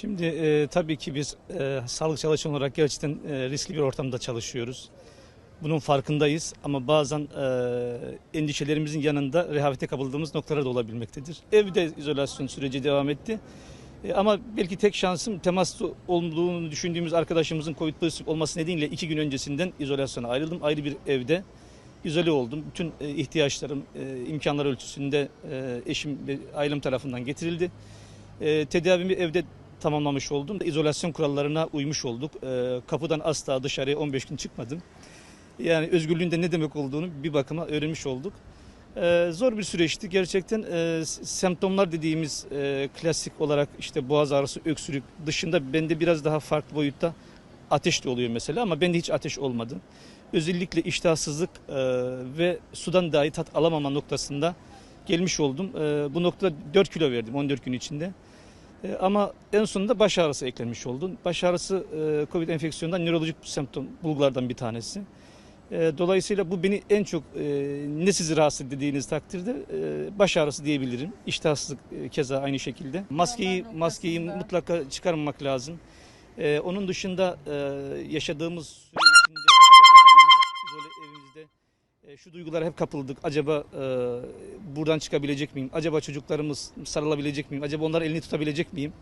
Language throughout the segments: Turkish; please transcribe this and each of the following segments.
Şimdi e, tabii ki biz e, sağlık çalışanı olarak gerçekten e, riskli bir ortamda çalışıyoruz. Bunun farkındayız ama bazen e, endişelerimizin yanında rehavete kapıldığımız noktalar da olabilmektedir. Evde izolasyon süreci devam etti. E, ama belki tek şansım temaslı olduğunu düşündüğümüz arkadaşımızın Covid pozitif olması nedeniyle iki gün öncesinden izolasyona ayrıldım. Ayrı bir evde izole oldum. Bütün e, ihtiyaçlarım, e, imkanlar ölçüsünde e, eşim ve ailem tarafından getirildi. E, tedavimi evde tamamlamış oldum. İzolasyon kurallarına uymuş olduk. E, kapıdan asla dışarıya 15 gün çıkmadım. Yani özgürlüğün de ne demek olduğunu bir bakıma öğrenmiş olduk. E, zor bir süreçti. Gerçekten e, s- semptomlar dediğimiz e, klasik olarak işte boğaz ağrısı, öksürük dışında bende biraz daha farklı boyutta ateş de oluyor mesela ama bende hiç ateş olmadı. Özellikle iştahsızlık e, ve sudan dahi tat alamama noktasında gelmiş oldum. E, bu noktada 4 kilo verdim 14 gün içinde. E, ama en sonunda baş ağrısı eklenmiş oldu. Baş ağrısı e, COVID enfeksiyonundan nörolojik semptom bulgulardan bir tanesi. E, dolayısıyla bu beni en çok e, ne sizi rahatsız dediğiniz takdirde e, baş ağrısı diyebilirim. İştahsızlık e, keza aynı şekilde. Maskeyi maskeyi mutlaka çıkarmamak lazım. E, onun dışında e, yaşadığımız süre şu duygulara hep kapıldık. Acaba e, buradan çıkabilecek miyim? Acaba çocuklarımız sarılabilecek miyim? Acaba onlar elini tutabilecek miyim?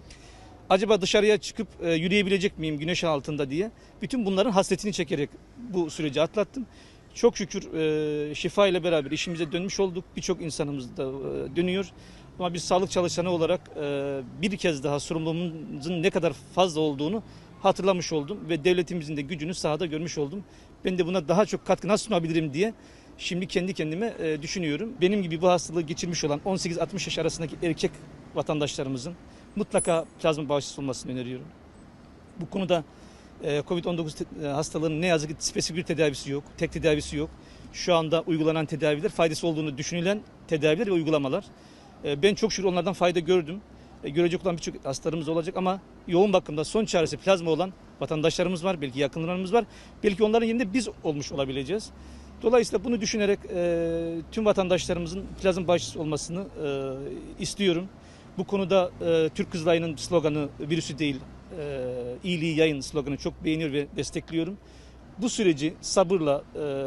Acaba dışarıya çıkıp e, yürüyebilecek miyim güneş altında diye. Bütün bunların hasretini çekerek bu süreci atlattım. Çok şükür e, şifa ile beraber işimize dönmüş olduk. Birçok insanımız da e, dönüyor. Ama bir sağlık çalışanı olarak e, bir kez daha sorumluluğumuzun ne kadar fazla olduğunu hatırlamış oldum ve devletimizin de gücünü sahada görmüş oldum. Ben de buna daha çok katkı nasıl sunabilirim diye şimdi kendi kendime e, düşünüyorum. Benim gibi bu hastalığı geçirmiş olan 18-60 yaş arasındaki erkek vatandaşlarımızın mutlaka plazma bağışçısı olmasını öneriyorum. Bu konuda e, COVID-19 te- e, hastalığının ne yazık ki spesifik bir tedavisi yok, tek tedavisi yok. Şu anda uygulanan tedaviler faydası olduğunu düşünülen tedaviler ve uygulamalar. E, Ben çok şükür onlardan fayda gördüm. E, Görecek olan birçok hastalarımız olacak ama yoğun bakımda son çaresi plazma olan vatandaşlarımız var, belki yakınlarımız var. Belki onların yerinde biz olmuş olabileceğiz. Dolayısıyla bunu düşünerek e, tüm vatandaşlarımızın plazma bağışçısı olmasını e, istiyorum. Bu konuda e, Türk Kızılayı'nın sloganı virüsü değil, e, iyiliği yayın sloganı çok beğeniyor ve destekliyorum. Bu süreci sabırla, e,